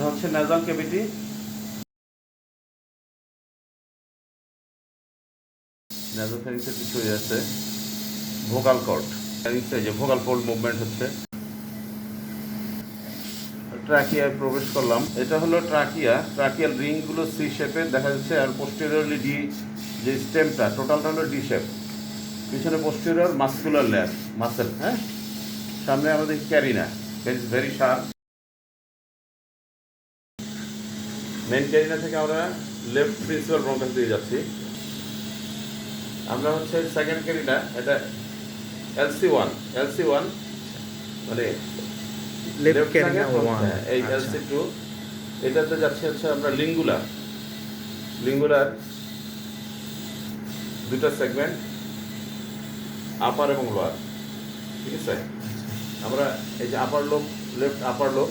এটা হচ্ছে নাজাল ক্যাভিটি নাজাল ফ্যারিংসের কিছু হয়ে আছে। ভোকাল কর্ড ফ্যারিংসে যে ভোকাল পোর্ট মুভমেন্ট হচ্ছে। ট্রাকিয়ায় প্রবেশ করলাম। এটা হলো ট্রাকিয়া। ট্রাকিয়াল রিংগুলো সি শেপের দেখা যাচ্ছে আর পোস্টেরিয়রলি ডি যে স্টেমটা টোটালটা হলো ডি শেপ পিছনে পোস্টেরিয়র মাস্কুলার লেয়ার মাসেল হ্যাঁ? সামনে আমাদের carina is very sharp main carina থেকে আমরা লেফট প্রিন্সিপাল ব্রঙ্কাস দিয়ে যাচ্ছি। আমরা হচ্ছে সেকেন্ড ক্যারিনা এটা এলসি ওয়ান এলসি ওয়ান মানে লেফট ক্যারিনা ওয়ান হ্যাঁ, এই এলসি টু এটাতে যাচ্ছে হচ্ছে আমরা লিঙ্গুলার লিঙ্গুলার দুটো সেগমেন্ট আপার এবং লোয়ার ঠিক আছে? আমরা এই যে আপার লোক লেফট আপার লোক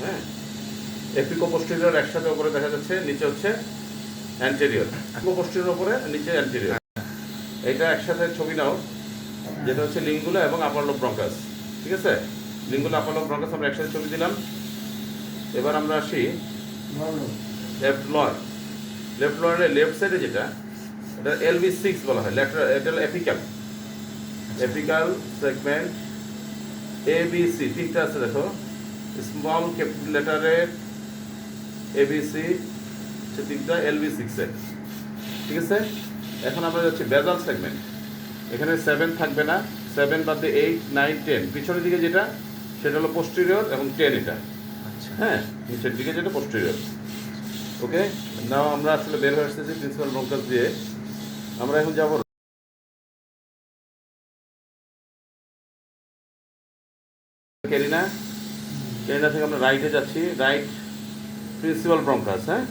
হ্যাঁ এপিকো পোস্টেরিয়র একসাথে উপরে দেখা যাচ্ছে, নিচে হচ্ছে অ্যান্টেরিয়র এপিকো পোস্টেরিয়র উপরে, নিচে অ্যান্টেরিয়র এটা একসাথে ছবি নাও, যেটা হচ্ছে লিঙ্গুলা এবং আপার লোক ব্রঙ্কাস ঠিক আছে? লিঙ্গুলা আপার লোক ব্রঙ্কাস আমরা একসাথে ছবি দিলাম। এবার আমরা আসি লেফট লোয়ার লেফট লোয়ারের লেফট সাইডে যেটা, এটা এলভি সিক্স বলা হয় লেফট এটা apical apical segment A B C তিনটা আছে দেখো। স্মল ক্যাপিটাল লেটারে এ বি সি সে তিনটা এলভি সিক্সের ঠিক আছে? এখন আমরা যাচ্ছি বেজাল সেগমেন্ট এখানে সেভেন থাকবে না। সেভেন বাদ এইট নাইন টেন পিছনের দিকে যেটা সেটা হলো পোস্টেরিয়র এবং টেন এটা। আচ্ছা। হ্যাঁ নিচের দিকে যেটা পোস্টেরিয়র ওকে নাও আমরা আসলে বের হয়ে আসতেছি প্রিন্সিপাল ব্রঙ্কাস দিয়ে। আমরা এখন যাব কেরিনা কেরিনা থেকে আমরা রাইটে যাচ্ছি। রাইট প্রিন্সিপাল ব্রঙ্কাস হ্যাঁ?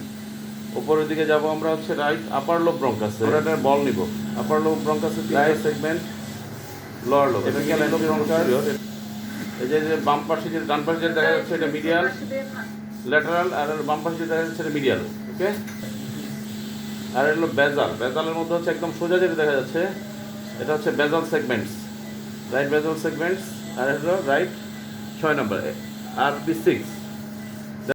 উপরের দিকে যাব আমরা হচ্ছে রাইট আপার লোব ব্রঙ্কাস আমরা একটা বল নিব। আপার লোব ব্রঙ্কাসের রাইট সেগমেন্ট লোয়ার লোব এটা গেল ব্রঙ্কাস এই যে যে বাম পাশে যে ডান পাশে দেখা যাচ্ছে এটা মিডিয়াল ল্যাটারাল আর বাম পাশে দেখা যাচ্ছে এটা মিডিয়াল ওকে আর এটা হলো বেজাল বেজালের মধ্যে হচ্ছে একদম সোজা যেটা দেখা যাচ্ছে এটা হচ্ছে basal segments right basal segments আর এটা হলো রাইট ছয় নম্বর আর বি সিক্স